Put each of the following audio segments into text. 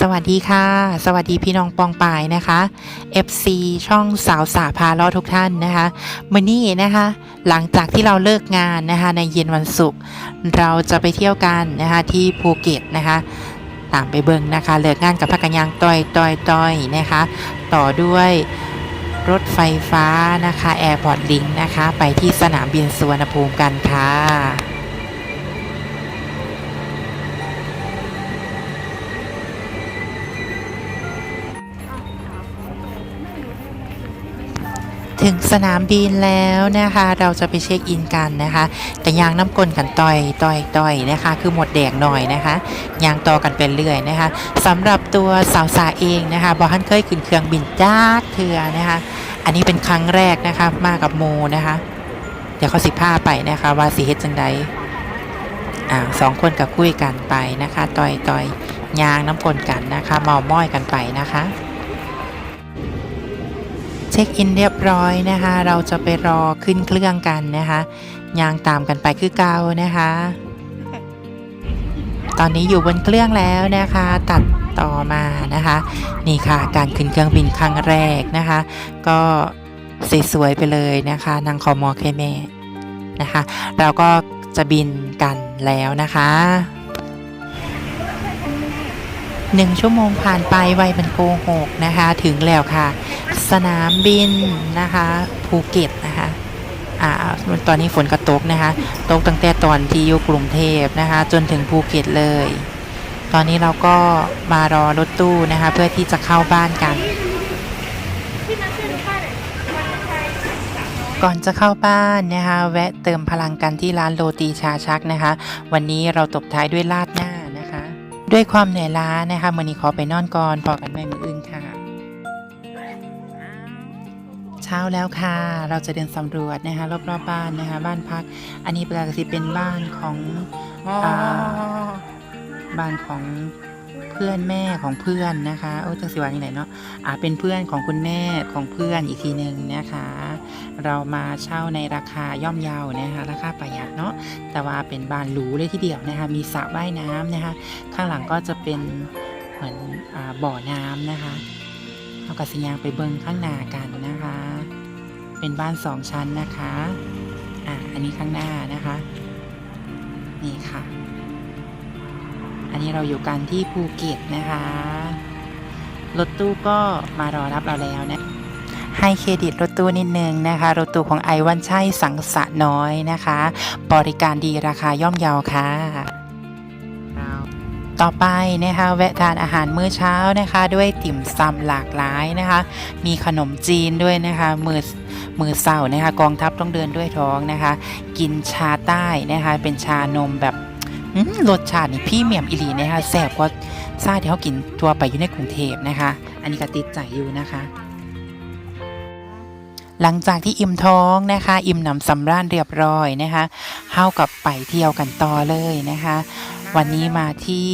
สวัสดีค่ะ สวัสดีพี่น้องปองปายนะคะ FC ช่องสาวสาพาล้อทุกท่านนะคะมื่อนี้นะคะ หลังจากที่เราเลิกงานนะคะ ในเย็นวันศุกร์เราจะไปเที่ยวกันนะคะที่ภูเก็ตนะคะตามไปเบิ่งนะคะ เลิกงานกับพักกันยางต้อยต้อยต้อยนะคะ ต่อด้วยรถไฟฟ้านะคะ Airport Link นะคะ ไปที่สนามบินสุวรรณภูมิกันค่ะ ถึงสนามบินแล้วนะคะ เราจะไปเช็คอินกันนะคะ แต่ยางน้ำกลกันต่อยต่อยต่อยนะคะ คือหมดแดงหน่อยนะคะยางต่อกันเป็นเรื่อยนะคะสำหรับตัวสาวสาเองนะคะบอฮันเคยขึ้นเครื่องบินจ้าเถื่อนะคะ อันนี้เป็นครั้งแรกนะคะมากับโมนะคะ เดี๋ยวเขาสิผ้าไปนะคะว่าสีเฮ็ดจังใดอ่าสองคนกับคุยกันไปนะคะ ต่อยต่อยยางน้ำกลนกันนะคะเมาม้อยกันไปนะคะ เช็คอินเรียบร้อยนะคะ เราจะไปรอขึ้นเครื่องกันนะคะยางตามกันไปคือเก่านะคะ ตอนนี้อยู่บนเครื่องแล้วนะคะ ตัดต่อมานะคะ นี่ค่ะ การขึ้นเครื่องบินครั้งแรกนะคะ ก็สวยๆไปเลยนะคะนางคอมอเคเมนะคะ เราก็จะบินกันแล้วนะคะ หนึ่งชั่วโมงผ่านไปไวเป็นโกหกนะคะ ถึงแล้วค่ะ สนามบินนะคะภูเก็ตนะคะอ่าตอนนี้ฝนก็ตกนะคะ ตกตั้งแต่ตอนที่อยู่กรุงเทพนะคะ จนถึงภูเก็ตเลย ตอนนี้เราก็มารอรถตู้นะคะ เพื่อที่จะเข้าบ้านกัน ก่อนจะเข้าบ้านนะคะ แวะเติมพลังกันที่ร้านโรตีชาชักนะคะ วันนี้เราตบท้ายด้วยลาด ด้วยความเหนื่อยล้านะคะมื่อนี้ขอไปนอนก่อนพอกันไม่มืออื่นค่ะ เช้าแล้วค่ะ เราจะเดินสำรวจนะคะรอบๆบบ้านนะคะ บ้านพัก อันนี้ปกติเป็นบ้านของอ่าบ้านของ เพื่อนแม่ของเพื่อนนะคะเออจังสิวาอย่างไหนเนาะอ่าเป็นเพื่อนของคุณแม่ของเพื่อนอีกทีหนึ่งนะคะ เรามาเช่าในราคาย่อมเยานะคะราคาประหยัดเนาะแต่ว่าเป็นบ้านหรูเลยทีเดียวนะคะมีสระว่ายน้ำนะคะ ข้างหลังก็จะเป็นเหมือนอบ่อน้ำนะคะเอากระสิยางไปเบิงข้างหน้ากันนะคะ เป็นบ้านสองชั้นนะคะอ่าอันนี้ข้างหน้านะคะ นี่ค่ะ อันนี้เราอยู่กันที่ภูเก็ตนะคะ รถตู้ก็มารอรับเราแล้วนะ ให้เครดิตรถตู้นิดนึงนะคะ รถตู้ของไอวันชัยสังสะน้อยนะคะ บริการดีราคาย่อมเยาค่ะต่อไปนะคะแวะทานอาหารมื้อเช้านะคะ ด้วยติ่มซำหลากหลายนะคะ มีขนมจีนด้วยนะคะมือมือเศร้านะคะ กองทัพต้องเดินด้วยท้องนะคะ กินชาใต้นะคะ เป็นชานมแบบ รสชาตินี่พี่เมียมอิลีนะคะแซ่บกว่าซาที่เขากินทัวไปอยู่ในกรุงเทพนะคะ อันนี้ก็ติดใจอยู่นะคะ หลังจากที่อิ่มท้องนะคะ อิ่มหนำสำราญเรียบร้อยนะคะเข้ากับไปเที่ยวกันต่อเลยนะคะ วันนี้มาที่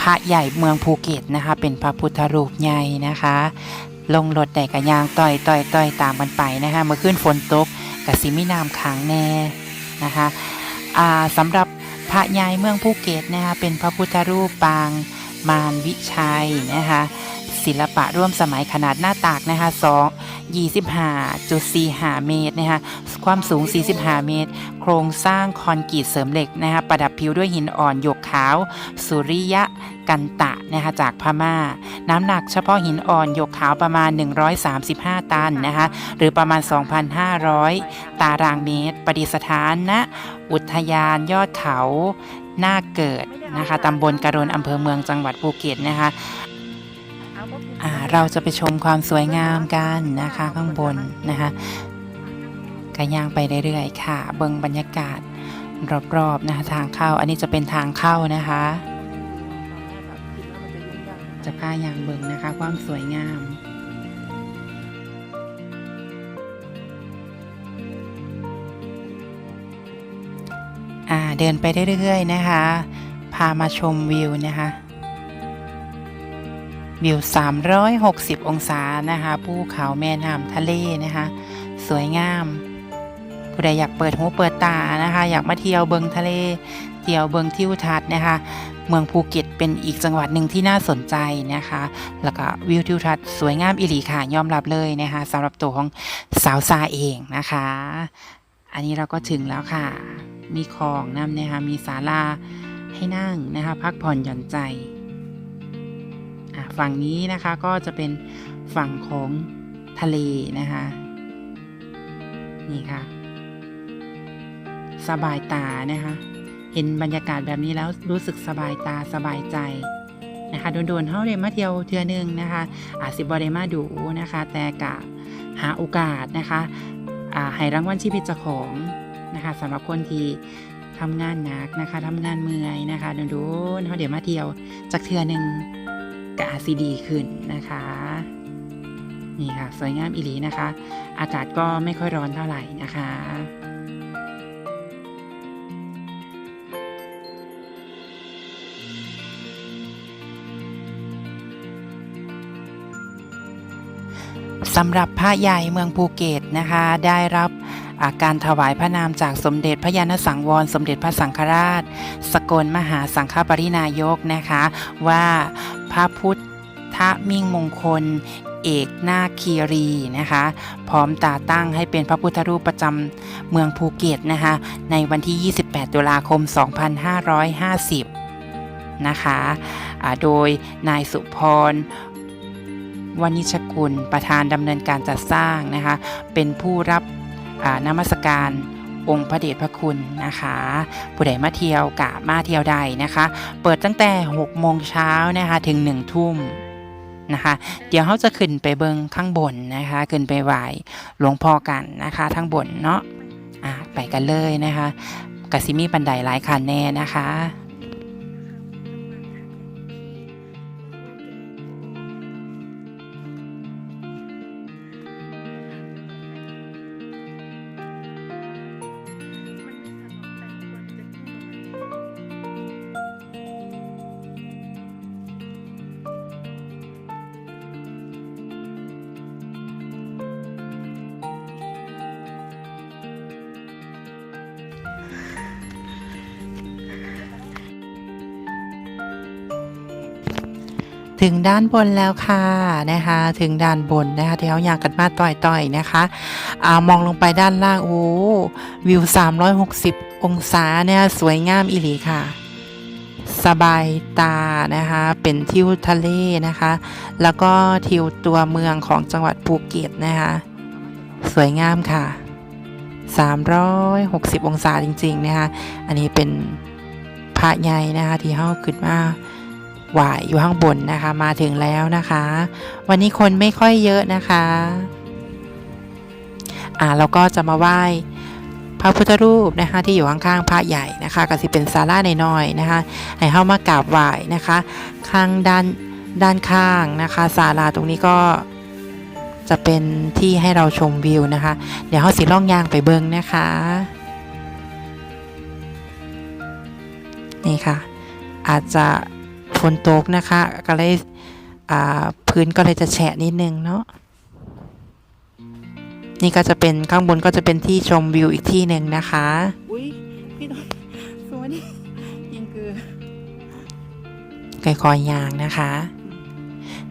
พระใหญ่เมืองภูเก็ตนะคะ เป็นพระพุทธรูปใหญ่นะคะ ลงรถแต่กระยางต่อยต่อยต่อยตามกันไปนะคะเมื่อคืนฝนตกกับสิมินามขังแน่นะคะสำหรับ พระยายเมืองภูเก็ตนะคะเป็นพระพุทธรูปปางมารวิชัยนะคะ ศิลปะร่วมสมัยขนาดหน้าตากนะคะ2 25.45 เมตรนะคะความสูง 45 เมตร โครงสร้างคอนกรีตเสริมเหล็กนะคะประดับผิวด้วยหินอ่อนหยกขาว สุริยะกันตะนะคะจากพม่า น้ำหนักเฉพาะหินอ่อนหยกขาวประมาณ 135 ตันนะคะหรือประมาณ 2,500 ตารางเมตร ประดิษฐานณอุทยานยอดเขาหน้าเกิดนะคะตำบลกระโดนอำเภอเมืองจังหวัดภูเก็ตนะคะ เราจะไปชมความสวยงามกันนะคะข้างบนนะคะกระย่างไปเรื่อยๆค่ะ เบิงบรรยากาศรอบๆนะคะทางเข้า อันนี้จะเป็นทางเข้านะคะ จะพาอย่างเบิงนะคะ ความสวยงามอ่าเดินไปเรื่อยๆนะคะ พามาชมวิวนะคะ วิว 360 องศานะคะภูเขาแม่น้ำทะเลนะคะ สวยงาม ผู้ใดอยากเปิดหูเปิดตานะคะ อยากมาเที่ยวเบิงทะเล เที่ยวเบิงทิวทัศน์นะคะ เมืองภูเก็ตเป็นอีกจังหวัดหนึ่งที่น่าสนใจนะคะ แล้วก็วิวทิวทัศน์สวยงามอิหลีค่ะยอมรับเลยนะคะสำหรับตัวของสาวซาเองนะคะ อันนี้เราก็ถึงแล้วค่ะ มีของน้ำนะคะมีศาลาให้นั่งนะคะ พักผ่อนหย่อนใจ ฝั่งนี้นะคะก็จะเป็นฝั่งของทะเลนะคะ นี่ค่ะ สบายตานะคะ เห็นบรรยากาศแบบนี้แล้วรู้สึกสบายตาสบายใจนะคะโดนๆเฮาได้มาเที่ยวเทือนึงนะคะ อาจสิบ่ได้มาดูนะคะ แต่กะหาโอกาสนะคะอ่าให้รางวัลชีวิตเจ้าของนะคะสำหรับคนที่ทำงานหนักนะคะทำงานเมื่อยนะคะโดนๆเฮาเดี๋ยวมาเที่ยวจากเทือนึง กะอาจสิดีขึ้นนะคะ นี่ค่ะ สวยงามอีหลีนะคะ อากาศก็ไม่ค่อยร้อนเท่าไหร่นะคะสำหรับพระใหญ่เมืองภูเก็ตนะคะ ได้รับ อาการถวายพระนามจากสมเด็จพระยาณสังวร สมเด็จพระสังฆราช สกลมหาสังฆปรินายกนะคะ ว่าพระพุทธมิ่งมงคลเอกนาคีรีนะคะ พร้อมตาตั้งให้เป็นพระพุทธรูปประจำเมืองภูเก็ตนะคะ ในวันที่ 28 ตุลาคม 2550 นะคะอ่าโดยนายสุพรวณิชกุลประธานดำเนินการจัดสร้างนะคะ เป็นผู้รับ นมัสการองค์พระเดชพระคุณนะคะ ผู้ใดมาเที่ยวกะมาเที่ยวใดนะคะ เปิดตั้งแต่6โมงเช้านะคะถึง1ทุ่มนะคะเดี๋ยวเขาจะขึ้นไปเบิงข้างบนนะคะ ขึ้นไปไหว้หลวงพ่อกันนะคะทั้งบนเนาะะไปกันเลยนะคะกะสิมีบันไดหลายคันแน่นะคะ ถึงด้านบนแล้วค่ะนะคะถึงด้านบนนะคะที่เขาอยากกันมาต่อยๆนะคะอามองลงไปด้านล่างโอ้วิว 360 องศาเนี่ยสวยงามอีหลีค่ะ สบายตานะคะเป็นทิวทะเลนะคะ แล้วก็ทิวตัวเมืองของจังหวัดภูเก็ตนะคะสวยงามค่ะ 360 องศาจริงๆนะคะอันนี้เป็นพระใหญ่นะคะที่เขาขึ้นมา หวายอยู่ข้างบนนะคะมาถึงแล้วนะคะ วันนี้คนไม่ค่อยเยอะนะคะอ่าเราก็จะมาไหว้พระพุทธรูปนะคะที่อยู่ข้างๆพระใหญ่นะคะก็สิเป็นศาลาในน้อยนะคะให้เข้ามากราบไหว้นะคะ ข้างด้านด้านข้างนะคะศาลาตรงนี้ก็จะเป็นที่ให้เราชมวิวนะคะ เดี๋ยวเขาสิล่องยางไปเบิงนะคะนี่ค่ะ อาจจะ ฝนตกนะคะ ก็เลยอ่าพื้นก็เลยจะแฉะนิดนึงเนาะนี่ก็จะเป็นข้างบนก็จะเป็นที่ชมวิวอีกที่หนึ่งนะคะอุ้ยพี่น้องสวัสดียิงคือไก่คอยยางนะคะ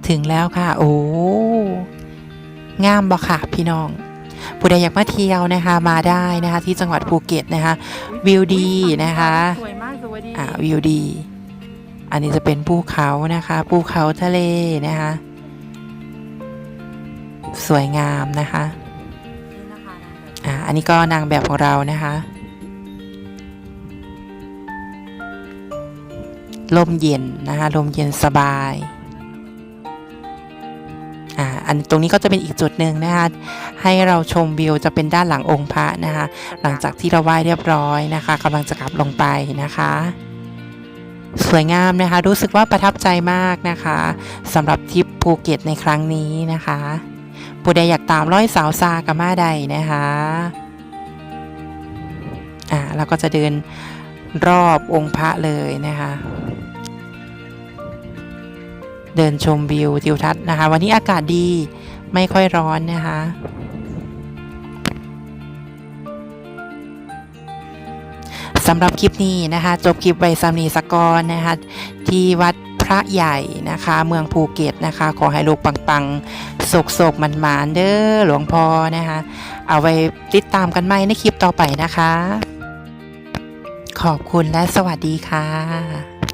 ถึงแล้วค่ะ โอ้งามบ่ค่ะพี่น้องผู้ใดอยากมาเที่ยวนะคะมาได้นะคะ ที่จังหวัดภูเก็ตนะคะ วิวดีนะคะสวยมากสวัสดีอ่าวิวดี อันนี้จะเป็นภูเขานะคะภูเขาทะเลนะคะสวยงามนะคะอ่าอันนี้ก็นางแบบของเรานะคะลมเย็นนะคะลมเย็นสบายอ่าอันตรงนี้ก็จะเป็นอีกจุดหนึ่งนะคะให้เราชมวิวจะเป็นด้านหลังองค์พระนะคะหลังจากที่เราไหว้เรียบร้อยนะคะกำลังจะกลับลงไปนะคะ สวยงามนะคะ รู้สึกว่าประทับใจมากนะคะสำหรับทริปภูเก็ตในครั้งนี้นะคะผู้ใดอยากตามร้อยสาวซากับมาใดนะคะอ่าเราก็จะเดินรอบองค์พระเลยนะคะ เดินชมวิวทิวทัศน์นะคะ วันนี้อากาศดีไม่ค่อยร้อนนะคะ สำหรับคลิปนี้นะคะ จบคลิปไว้สำนีสกอนนะคะที่วัดพระใหญ่นะคะ เมืองภูเก็ตนะคะ ขอให้ลูกปังๆโศกๆมันมานๆเด้อหลวงพ่อนะคะ เอาไว้ติดตามกันใหม่ในคลิปต่อไปนะคะ ขอบคุณและสวัสดีค่ะ